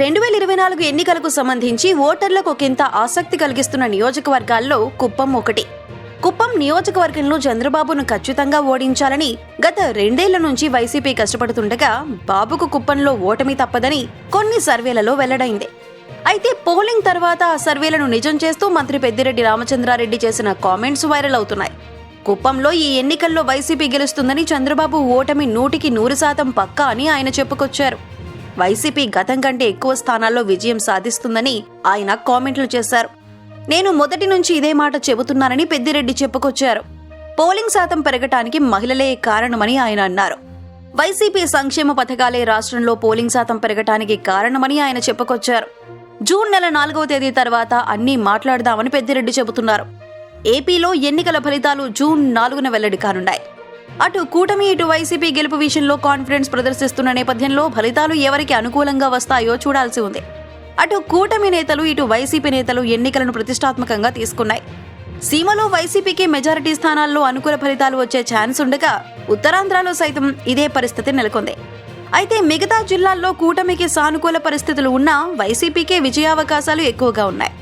రెండు వేల ఇరవై నాలుగు ఎన్నికలకు సంబంధించి ఓటర్లకు ఒకంత ఆసక్తి కలిగిస్తున్న నియోజకవర్గాల్లో కుప్పం ఒకటి. కుప్పం నియోజకవర్గంలో చంద్రబాబును ఖచ్చితంగా ఓడించాలని గత రెండేళ్ళ నుంచి వైసీపీ కష్టపడుతుండగా బాబుకు కుప్పంలో ఓటమి తప్పదని కొన్ని సర్వేలలో వెల్లడైంది. అయితే పోలింగ్ తర్వాత ఆ సర్వేలను నిజం చేస్తూ మంత్రి పెద్దిరెడ్డి రామచంద్రారెడ్డి చేసిన కామెంట్స్ వైరల్ అవుతున్నాయి. కుప్పంలో ఈ ఎన్నికల్లో వైసీపీ గెలుస్తుందని చంద్రబాబు ఓటమి నూటికి నూరు శాతం పక్కా అని ఆయన చెప్పుకొచ్చారు. వైసీపీ గతం కంటే ఎక్కువ స్థానాల్లో విజయం సాధిస్తుందని ఆయన కామెంట్లు చేశారు. నేను మొదటి నుంచి ఇదే మాట చెబుతున్నానని పెద్దిరెడ్డి చెప్పుకొచ్చారు. పోలింగ్ శాతం పెరగటానికి మహిళలే కారణమని ఆయన అన్నారు. వైసీపీ సంక్షేమ పథకాలే రాష్ట్రంలో పోలింగ్ శాతం పెరగటానికి కారణమని ఆయన చెప్పుకొచ్చారు. జూన్ నెల నాలుగవ తేదీ తర్వాత అన్నీ మాట్లాడదామని పెద్దిరెడ్డి చెబుతున్నారు. ఏపీలో ఎన్నికల ఫలితాలు జూన్ నాలుగున వెల్లడి కానున్నాయి. అటు కూటమి ఇటు వైసీపీ గెలుపు విషయంలో కాన్ఫిడెన్స్ ప్రదర్శిస్తున్న నేపథ్యంలో ఫలితాలు ఎవరికి అనుకూలంగా వస్తాయో చూడాల్సి ఉంది. అటు కూటమి నేతలు ఇటు వైసీపీ నేతలు ఎన్నికలను ప్రతిష్టాత్మకంగా తీసుకున్నాయి. సీమలో వైసీపీకి మెజారిటీ స్థానాల్లో అనుకూల ఫలితాలు వచ్చే ఛాన్స్ ఉండగా ఉత్తరాంధ్రలో సైతం ఇదే పరిస్థితి నెలకొంది. అయితే మిగతా జిల్లాల్లో కూటమికి సానుకూల పరిస్థితులు ఉన్నా వైసీపీకే విజయావకాశాలు ఎక్కువగా ఉన్నాయి.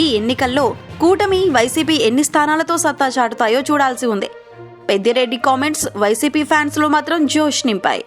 ఈ ఎన్నికల్లో కూటమి వైసీపీ ఎన్ని స్థానాలతో సత్తా చాటుతాయో చూడాల్సి ఉంది. పెద్దిరెడ్డి కామెంట్స్ వైసీపీ ఫ్యాన్స్లో మాత్రం జోష్ నింపాయి.